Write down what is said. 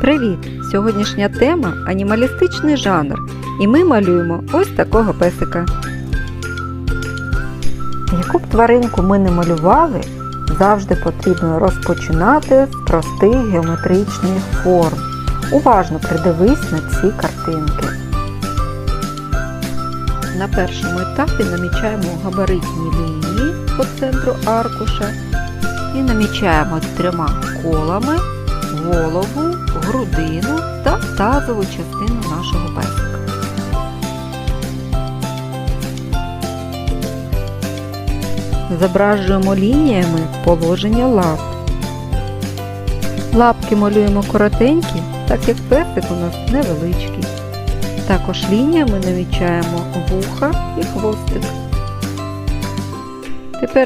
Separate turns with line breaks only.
Привіт! Сьогоднішня тема анімалістичний жанр. І ми малюємо ось такого песика. Яку б тваринку ми не малювали, завжди потрібно розпочинати з простих геометричних форм. Уважно придивись на ці картинки. На першому етапі намічаємо габаритні лінії по центру аркуша і намічаємо трьома колами голову, грудину та тазову частину нашого песика. Зображуємо лініями положення лап. Лапки малюємо коротенькі, так як песик у нас невеличкий. Також лініями намічаємо вуха і хвостик. Тепер